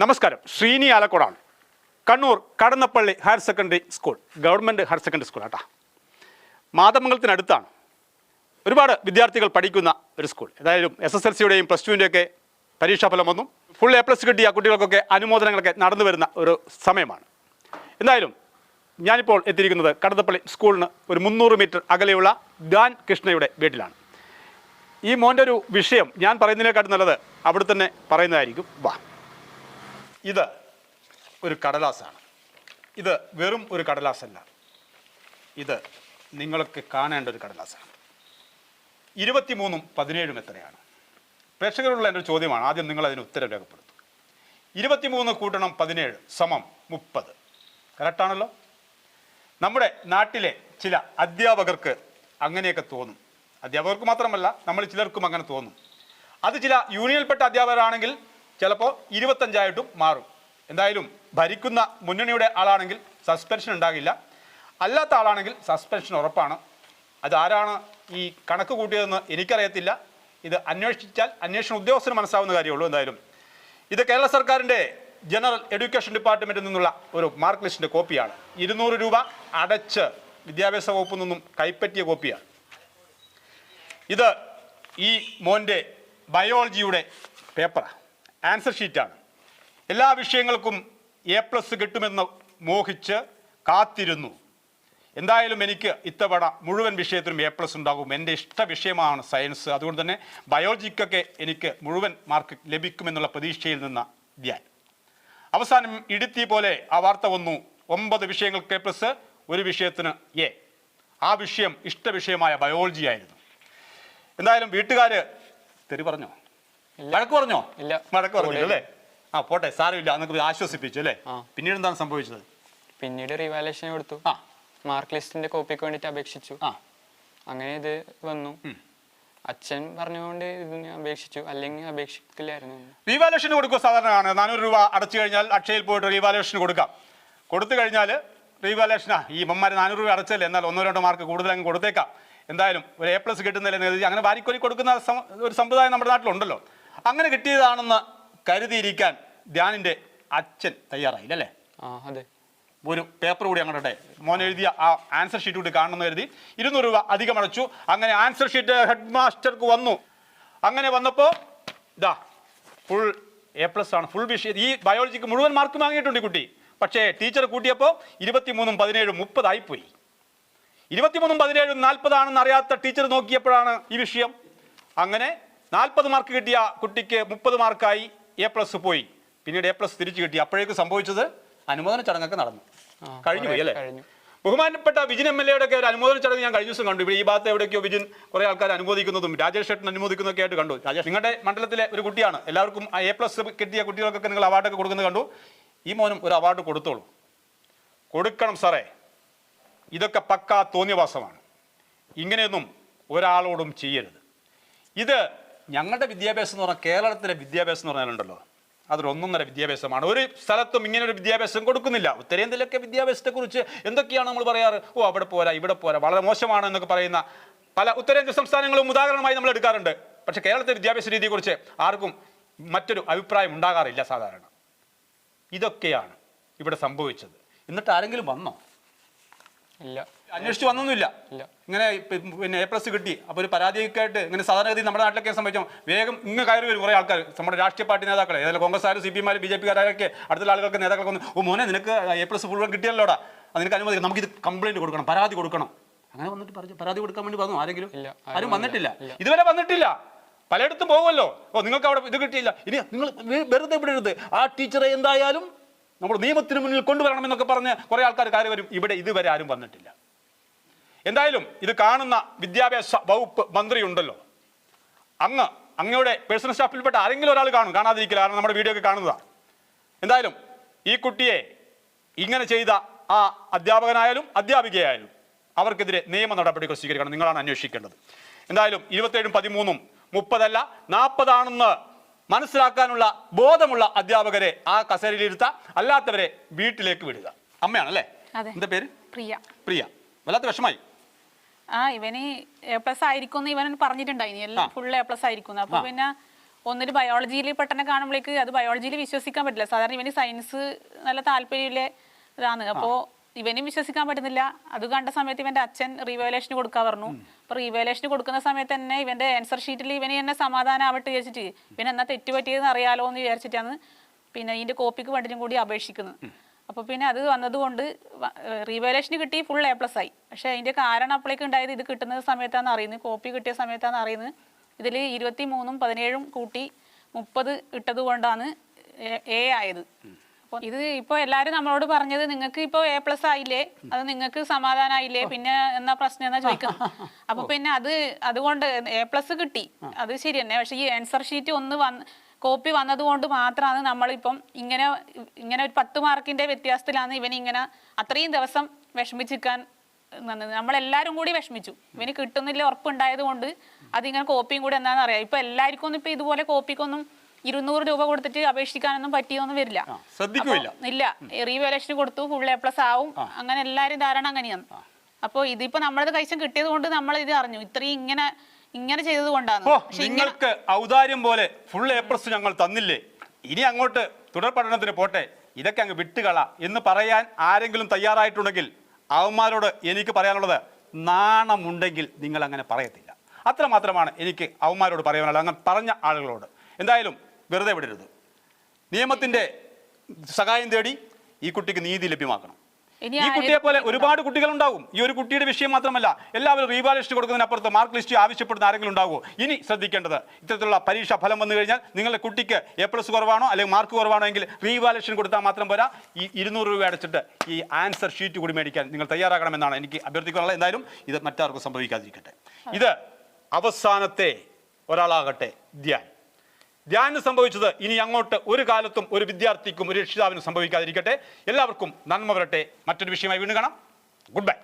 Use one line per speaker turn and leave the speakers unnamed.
നമസ്കാരം. Sreeni ആലക്കോടാണ്. Kannur Kadannappalli higher secondary school. Government higher secondary school ആട്ടാ. മാതമംഗലത്തിനടുത്താണ് ഒരുപാട് വിദ്യാർത്ഥികൾ പഠിക്കുന്ന ഒരു സ്കൂൾ. ഏതായാലും എസ് എസ് എൽ സിയുടെയും പ്ലസ് ടുവിന്റെയൊക്കെ പരീക്ഷാഫലം വന്നു. ഫുൾ എ പ്ലസ് കിട്ടിയ കുട്ടികൾക്കൊക്കെ അനുമോദനങ്ങളൊക്കെ നടന്നു വരുന്ന ഒരു സമയമാണ്. എന്തായാലും ഞാനിപ്പോൾ എത്തിയിരിക്കുന്നത് കടന്നപ്പള്ളി സ്കൂളിന് ഒരു മുന്നൂറ് മീറ്റർ അകലെയുള്ള ഗാൻ കൃഷ്ണയുടെ വീട്ടിലാണ്. ഈ മോന്റെ ഒരു വിഷയം ഞാൻ പറയുന്നതിനേക്കാട്ടും നല്ലത് അവിടെ തന്നെ പറയുന്നതായിരിക്കും. വാ. ഇത് ഒരു കടലാസാണ്. ഇത് വെറും ഒരു കടലാസല്ല. ഇത് നിങ്ങൾക്ക് കാണേണ്ട ഒരു കടലാസാണ്. ഇരുപത്തിമൂന്നും പതിനേഴും എത്രയാണ്? പ്രേക്ഷകരോടുള്ള എന്റെ ചോദ്യമാണ്. ആദ്യം നിങ്ങൾ അതിന് ഉത്തരം രേഖപ്പെടുത്തും ഇരുപത്തിമൂന്ന് കൂട്ടണം പതിനേഴ് സമം മുപ്പത്. കറക്റ്റാണല്ലോ നമ്മുടെ നാട്ടിലെ ചില അധ്യാപകർക്ക് അങ്ങനെയൊക്കെ തോന്നും. അധ്യാപകർക്ക് മാത്രമല്ല നമ്മൾ ചിലർക്കും അങ്ങനെ തോന്നും. അത് ചില യൂണിയനിൽപ്പെട്ട അധ്യാപകരാണെങ്കിൽ ചിലപ്പോൾ ഇരുപത്തഞ്ചായിട്ടും മാറും. എന്തായാലും ഭരിക്കുന്ന മുന്നണിയുടെ ആളാണെങ്കിൽ സസ്പെൻഷൻ ഉണ്ടാകില്ല. അല്ലാത്ത ആളാണെങ്കിൽ സസ്പെൻഷൻ ഉറപ്പാണ്. അതാരാണ് ഈ കണക്ക് കൂട്ടിയതെന്ന് എനിക്കറിയത്തില്ല. ഇത് അന്വേഷിച്ചാൽ അന്വേഷണ ഉദ്യോഗസ്ഥന് മനസ്സാവുന്ന കാര്യമുള്ളൂ എന്തായാലും. ഇത് കേരള സർക്കാരിന്റെ ജനറൽ എഡ്യൂക്കേഷൻ ഡിപ്പാർട്ട്മെന്റിൽ നിന്നുള്ള ഒരു മാർക്ക് ലിസ്റ്റിന്റെ കോപ്പിയാണ്. ഇരുന്നൂറ് രൂപ അടച്ച് വിദ്യാഭ്യാസ വകുപ്പിൽ നിന്നും കൈപ്പറ്റിയ കോപ്പിയാണ്. ഇത് ഈ മോന്റെ ബയോളജിയുടെ പേപ്പറാണ് ആൻസർ ഷീറ്റാണ് എല്ലാ വിഷയങ്ങൾക്കും എ പ്ലസ് കിട്ടുമെന്ന് മോഹിച്ച് കാത്തിരുന്നു. എന്തായാലും എനിക്ക് ഇത്തവണ മുഴുവൻ വിഷയത്തിനും എ പ്ലസ് ഉണ്ടാകും. എന്റെ ഇഷ്ട വിഷയമാണ് സയൻസ് അതുകൊണ്ട് തന്നെ ബയോളജിക്കൊക്കെ എനിക്ക് മുഴുവൻ മാർക്ക് ലഭിക്കുമെന്നുള്ള പ്രതീക്ഷയിൽ നിന്ന ധ്യാൻ. അവസാനം ഇടുത്തി പോലെ ആ വാർത്ത വന്നു. ഒമ്പത് വിഷയങ്ങൾക്ക് എ പ്ലസ് ഒരു വിഷയത്തിന് എ ആ വിഷയം ഇഷ്ട വിഷയമായ ബയോളജി ആയിരുന്നു. എന്തായാലും വീട്ടുകാർ തെറി പറഞ്ഞോ? വഴക്ക് പറഞ്ഞോ?
ഇല്ല.
വഴക്ക് പറഞ്ഞില്ല അല്ലേ? ആ പോട്ടെ. സാരമില്ല. എന്നൊക്കെ ആശ്വസിപ്പിച്ചു അല്ലേ? പിന്നീട് എന്താണ് സംഭവിച്ചത്?
പിന്നീട് റിവാലേഷൻ കൊടുത്തു.
ആ.
മാർക്ക് ലിസ്റ്റിന്റെ കോപ്പിക്ക് വേണ്ടിട്ട് അപേക്ഷിച്ചു.
ആ.
അങ്ങനെ ഇത് വന്നു. അച്ഛൻ പറഞ്ഞുകൊണ്ട് ഇതിന് അപേക്ഷിച്ചു. അല്ലെങ്കിൽ അപേക്ഷിക്കില്ലായിരുന്നു
റീവാലുവേഷന് കൊടുക്കുക സാധാരണയാണ്. നാനൂറ് രൂപ അടച്ചു കഴിഞ്ഞാൽ അക്ഷയയിൽ പോയിട്ട് റീവാലുവേഷന് കൊടുക്കാം. കൊടുത്തു കഴിഞ്ഞാൽ റീവാലുവേഷനാ ഈ മമ്മാര് നാനൂറ് രൂപ അടച്ചല്ലേ? എന്നാൽ ഒന്നോ രണ്ടോ മാർക്ക് കൂടുതൽ അങ്ങ് കൊടുത്തേക്കാം. എന്തായാലും ഒരു എ പ്ലസ് കിട്ടുന്നില്ലെന്ന് കരുതി അങ്ങനെ വാരിക്കോലി കൊടുക്കുന്ന ഒരു സമ്പ്രദായം നമ്മുടെ നാട്ടിലുണ്ടല്ലോ. അങ്ങനെ കിട്ടിയതാണെന്ന് കരുതിയിരിക്കാൻ ധ്യാനിന്റെ അച്ഛൻ തയ്യാറായില്ല അല്ലേ?
ആ അതെ.
ഒരു പേപ്പർ കൂടി അങ്ങോട്ടെ മോൻ എഴുതിയ ആ ആൻസർ ഷീറ്റ് കൂടി കാണണമെന്ന് കരുതി. ഇരുന്നൂറ് രൂപ അധികം അടച്ചു. അങ്ങനെ ആൻസർ ഷീറ്റ് ഹെഡ് മാസ്റ്റർക്ക് വന്നു. അങ്ങനെ വന്നപ്പോൾ ഇതാ ഫുൾ എ പ്ലസ് ആണ്. ഫുൾ വിഷയം ഈ ബയോളജിക്ക് മുഴുവൻ മാർക്ക് വാങ്ങിയിട്ടുണ്ട് കുട്ടി. പക്ഷേ ടീച്ചർ കൂട്ടിയപ്പോൾ ഇരുപത്തിമൂന്നും പതിനേഴും മുപ്പതായിപ്പോയി. ഇരുപത്തിമൂന്നും പതിനേഴും നാൽപ്പതാണെന്ന് അറിയാത്ത ടീച്ചർ നോക്കിയപ്പോഴാണ് ഈ വിഷയം. അങ്ങനെ നാൽപ്പത് മാർക്ക് കിട്ടിയ കുട്ടിക്ക് മുപ്പത് മാർക്കായി എ പ്ലസ് പോയി. പിന്നീട് എ പ്ലസ് തിരിച്ചു കിട്ടി. അപ്പോഴേക്ക് സംഭവിച്ചത് അനുമോദന ചടങ്ങൊക്കെ നടന്നു. കഴിഞ്ഞു പോയി അല്ലേ? ബഹുമാനപ്പെട്ട വിജിൻ എം എൽ എയുടെ ഒക്കെ ഒരു അനുമോദന ചടങ്ങ് ഞാൻ കഴിഞ്ഞ ദിവസം കണ്ടു. ഇവിടെ ഈ ഭാഗത്ത് എവിടെയൊക്കെയോ വിജിൻ കുറെ ആൾക്കാർ അനുമോദിക്കുന്നതും രാജേഷ് ഷെട്ടൻ അനുമോദിക്കുന്നതൊക്കെ ആയിട്ട് കണ്ടു. രാജേഷ്. നിങ്ങളുടെ മണ്ഡലത്തിലെ ഒരു കുട്ടിയാണ്. എല്ലാവർക്കും എ പ്ലസ് കിട്ടിയ കുട്ടികൾക്കൊക്കെ നിങ്ങൾ അവാർഡൊക്കെ കൊടുക്കുന്നത് കണ്ടു. ഈ മോനും ഒരു അവാർഡ് കൊടുത്തോളൂ. കൊടുക്കണം സാറേ. ഇതൊക്കെ പക്കാ തോന്നിയവാസമാണ്. ഇങ്ങനെയൊന്നും ഒരാളോടും ചെയ്യരുത്. ഇത് ഞങ്ങളുടെ വിദ്യാഭ്യാസം എന്ന് പറഞ്ഞാൽ കേരളത്തിലെ വിദ്യാഭ്യാസം എന്ന് പറഞ്ഞാലുണ്ടല്ലോ. അതൊരു ഒന്നൊന്നര വിദ്യാഭ്യാസമാണ്. ഒരു സ്ഥലത്തും ഇങ്ങനെ ഒരു വിദ്യാഭ്യാസം കൊടുക്കുന്നില്ല. ഉത്തരേന്ത്യയിലൊക്കെ വിദ്യാഭ്യാസത്തെക്കുറിച്ച് എന്തൊക്കെയാണ് നമ്മൾ പറയാറ്? ഓ അവിടെ പോരാ ഇവിടെ പോരാ വളരെ മോശമാണ് എന്നൊക്കെ പറയുന്ന പല ഉത്തരേന്ത്യ സംസ്ഥാനങ്ങളും ഉദാഹരണമായി നമ്മൾ എടുക്കാറുണ്ട്. പക്ഷേ കേരളത്തിലെ വിദ്യാഭ്യാസ രീതിയെക്കുറിച്ച് ആർക്കും മറ്റൊരു അഭിപ്രായം ഉണ്ടാകാറില്ല സാധാരണ. ഇതൊക്കെയാണ് ഇവിടെ സംഭവിച്ചത്. എന്നിട്ട് ആരെങ്കിലും വന്നോ?
ഇല്ല.
അന്വേഷിച്ച് വന്നൊന്നുമില്ല. ഇങ്ങനെ പിന്നെ എ പ്ലസ് കിട്ടി. അപ്പോൾ ഒരു പരാതിയൊക്കെയായിട്ട് ഇങ്ങനെ സാധാരണഗതി നമ്മുടെ നാട്ടിലൊക്കെ സംഭവിച്ചോ വേഗം ഇങ്ങ് കയറി വരും കുറേ ആൾക്കാർ നമ്മുടെ രാഷ്ട്രീയ പാർട്ടി നേതാക്കളെ ഏതായാലും കോൺഗ്രസ് ആരും സി പി എമാരും ബി ജെ പിക്കാരൊക്കെ അടുത്തുള്ള ആളുകൾക്ക് നേതാക്കൾക്ക് ഒന്ന് ഓ മോനെ നിനക്ക് എ പ്ലസ് ഫുൾ കിട്ടിയല്ലോടാ. അതിനൊക്കെ നിനക്ക് നമുക്ക് ഇത് കംപ്ലൈന്റ് കൊടുക്കണം പരാതി കൊടുക്കണം. അങ്ങനെ വന്നിട്ട് പറഞ്ഞു. പരാതി കൊടുക്കാൻ വേണ്ടി വന്നു. ആരെങ്കിലും?
ആരും
വന്നിട്ടില്ല. ഇതുവരെ വന്നിട്ടില്ല. പലയിടത്തും പോകുമല്ലോ ഓ നിങ്ങൾക്ക് അവിടെ ഇത് കിട്ടിയില്ല. ഇനി നിങ്ങൾ വെറുതെ വെറുതെ വിടരുത്. ആ ടീച്ചറെ എന്തായാലും നമ്മൾ നിയമത്തിന് മുന്നിൽ കൊണ്ടുവരണമെന്നൊക്കെ പറഞ്ഞ് കുറേ ആൾക്കാർ കയറി വരും. ഇവിടെ ഇതുവരെ ആരും വന്നിട്ടില്ല. എന്തായാലും ഇത് കാണുന്ന വിദ്യാഭ്യാസ വകുപ്പ് മന്ത്രി ഉണ്ടല്ലോ അങ്ങ് അങ്ങയുടെ പേഴ്സണൽ സ്റ്റാഫിൽപ്പെട്ട ആരെങ്കിലും ഒരാൾ കാണും. കാണാതിരിക്കില്ല. കാരണം നമ്മുടെ വീഡിയോ ഒക്കെ കാണുന്നതാണ് എന്തായാലും ഈ കുട്ടിയെ ഇങ്ങനെ ചെയ്ത ആ അധ്യാപകനായാലും അധ്യാപികയായാലും അവർക്കെതിരെ നിയമ നടപടികൾ സ്വീകരിക്കണം. നിങ്ങളാണ് അന്വേഷിക്കേണ്ടത്. എന്തായാലും ഇരുപത്തേഴും പതിമൂന്നും മുപ്പതല്ല നാൽപ്പതാണെന്ന് മനസ്സിലാക്കാനുള്ള ബോധമുള്ള അധ്യാപകരെ ആ കസേരയിലിരുത്ത അല്ലാത്തവരെ വീട്ടിലേക്ക് വിടുക. അമ്മയാണല്ലേ. എന്താ പേര്?
പ്രിയ.
പ്രിയ. വല്ലാത്ത വിഷമായി.
ആ ഇവന് എ പ്ലസ് ആയിരിക്കും ഇവൻ പറഞ്ഞിട്ടുണ്ടായിനി എല്ലാം ഫുൾ എ പ്ലസ് ആയിരിക്കും അപ്പൊ. പിന്നെ ഒന്നിൽ ബയോളജിയിൽ പെട്ടെന്ന് കാണുമ്പോഴേക്ക് അത് ബയോളജിയിൽ വിശ്വസിക്കാൻ പറ്റില്ല. സാധാരണ ഇവന് സയൻസ് നല്ല താല്പര്യമില്ലേ ഇതാണ്. അപ്പോൾ ഇവനും വിശ്വസിക്കാൻ പറ്റുന്നില്ല. അത് കണ്ട സമയത്ത് ഇവന്റെ അച്ഛൻ റീവാലേഷന് കൊടുക്കാൻ പറഞ്ഞു. അപ്പൊ റീവാലേഷന് കൊടുക്കുന്ന സമയത്ത് തന്നെ ഇവന്റെ ആൻസർ ഷീറ്റിൽ ഇവന് എന്നെ സമാധാനം ആവട്ടെ വിചാരിച്ചിട്ട് ഇവൻ എന്നാ തെറ്റ് പറ്റിയതെന്ന് അറിയാലോ എന്ന് വിചാരിച്ചിട്ടാണ് പിന്നെ ഇതിന്റെ കോപ്പിക്ക് വേണ്ടിയും കൂടി അപേക്ഷിക്കുന്നത്. അപ്പൊ പിന്നെ അത് വന്നതുകൊണ്ട് റീവാലേഷന് കിട്ടി ഫുൾ എ പ്ലസ് ആയി. പക്ഷെ അതിന്റെ കാരണം അപ്പോഴേക്ക് ഉണ്ടായത് ഇത് കിട്ടുന്ന സമയത്താണ് അറിയുന്നത് കോപ്പി കിട്ടിയ സമയത്താണ് അറിയുന്നത്. ഇതിൽ ഇരുപത്തി മൂന്നും പതിനേഴും കൂട്ടി മുപ്പത് ഇട്ടത് കൊണ്ടാണ് എ ആയത്. അപ്പോൾ ഇത് ഇപ്പൊ എല്ലാരും നമ്മളോട് പറഞ്ഞത് നിങ്ങൾക്ക് ഇപ്പൊ എ പ്ലസ് ആയില്ലേ? അത് നിങ്ങൾക്ക് സമാധാനായില്ലേ? പിന്നെ എന്നാ പ്രശ്നം എന്നാ ചോദിക്കുന്നത് അപ്പൊ പിന്നെ അത് അതുകൊണ്ട് എ പ്ലസ് കിട്ടി. അത് ശരി തന്നെ. പക്ഷെ ഈ ആൻസർ ഷീറ്റ് ഒന്ന് വന്ന് കോപ്പി വന്നതുകൊണ്ട് മാത്രമാണ് നമ്മളിപ്പം ഇങ്ങനെ ഇങ്ങനെ ഒരു പത്ത് മാർക്കിന്റെ വ്യത്യാസത്തിലാണ് ഇവൻ ഇങ്ങനെ അത്രയും ദിവസം വിഷമിച്ചിരിക്കാൻ നിന്നത് നമ്മളെല്ലാവരും കൂടി വിഷമിച്ചു. ഇവന് കിട്ടുന്നില്ല ഉറപ്പുണ്ടായത് കൊണ്ട് അതിങ്ങനെ കോപ്പിയും കൂടി എന്താണെന്ന് അറിയാം. ഇപ്പൊ എല്ലാവർക്കും ഒന്നും ഇപ്പൊ ഇതുപോലെ കോപ്പിക്കൊന്നും ഇരുന്നൂറ് രൂപ കൊടുത്തിട്ട് അപേക്ഷിക്കാനൊന്നും പറ്റിയൊന്നും വരില്ല. ശ്രദ്ധിക്കില്ല. ഇല്ല റീവാലേഷന് കൊടുത്തു ഫുൾ എ പ്ലസ് ആവും. അങ്ങനെ എല്ലാരും ധാരണ അങ്ങനെയാണ്. അപ്പോൾ ഇതിപ്പോ നമ്മളത് കൈശം കിട്ടിയത് കൊണ്ട് നമ്മൾ ഇത് അറിഞ്ഞു. ഇത്രയും ഇങ്ങനെ ഇങ്ങനെ ചെയ്തത് കൊണ്ടാണ്.
നിങ്ങൾക്ക് ഔദാര്യം പോലെ ഫുൾ എ പ്ലസ് ഞങ്ങൾ തന്നില്ലേ? ഇനി അങ്ങോട്ട് തുടർ പഠനത്തിന് പോട്ടെ. ഇതൊക്കെ അങ്ങ് വിട്ടുകള. എന്ന് പറയാൻ ആരെങ്കിലും തയ്യാറായിട്ടുണ്ടെങ്കിൽ അവന്മാരോട് എനിക്ക് പറയാനുള്ളത് നാണമുണ്ടെങ്കിൽ നിങ്ങൾ അങ്ങനെ പറയത്തില്ല. അത്ര മാത്രമാണ് എനിക്ക് അവന്മാരോട് പറയാനുള്ളത്. അങ്ങനെ പറഞ്ഞ ആളുകളോട്. എന്തായാലും വെറുതെ വിടരുത്. നിയമത്തിന്റെ സഹായം തേടി ഈ കുട്ടിക്ക് നീതി ലഭ്യമാക്കണം. ഈ കുട്ടിയെ പോലെ ഒരുപാട് കുട്ടികൾ ഉണ്ടാവും ഈ ഒരു കുട്ടിയുടെ വിഷയം മാത്രമല്ല എല്ലാവരും റീവാലുവേഷൻ കൊടുക്കുന്നതിനപ്പുറത്ത് മാർക്ക് ലിസ്റ്റ് ആവശ്യപ്പെടുന്ന ആരെങ്കിലും ഉണ്ടാവുമോ? ഇനി ശ്രദ്ധിക്കേണ്ടത് ഇത്തരത്തിലുള്ള പരീക്ഷാ ഫലം വന്നു കഴിഞ്ഞാൽ നിങ്ങളുടെ കുട്ടിക്ക് എ പ്ലസ് കുറവാണോ അല്ലെങ്കിൽ മാർക്ക് കുറവാണോ എങ്കിൽ റീവാലേഷൻ കൊടുത്താൽ മാത്രം പോരാ. ഈ ഇരുന്നൂറ് രൂപ അടച്ചിട്ട് ഈ ആൻസർ ഷീറ്റ് കൂടി മേടിക്കാൻ നിങ്ങൾ തയ്യാറാകണമെന്നാണ് എനിക്ക് അഭ്യർത്ഥിക്കാനുള്ളത്. എന്തായാലും ഇത് മറ്റാർക്കും സംഭവിക്കാതിരിക്കട്ടെ. ഇത് അവസാനത്തെ ഒരാളാകട്ടെ ധ്യാൻ. ധ്യാനം സംഭവിച്ചത് ഇനി അങ്ങോട്ട് ഒരു കാലത്തും ഒരു വിദ്യാർത്ഥിക്കും ഒരു രക്ഷിതാവിനും സംഭവിക്കാതിരിക്കട്ടെ. എല്ലാവർക്കും നന്മ വരട്ടെ. മറ്റൊരു വിഷയമായി വീണ്ടും കാണാം. Good bye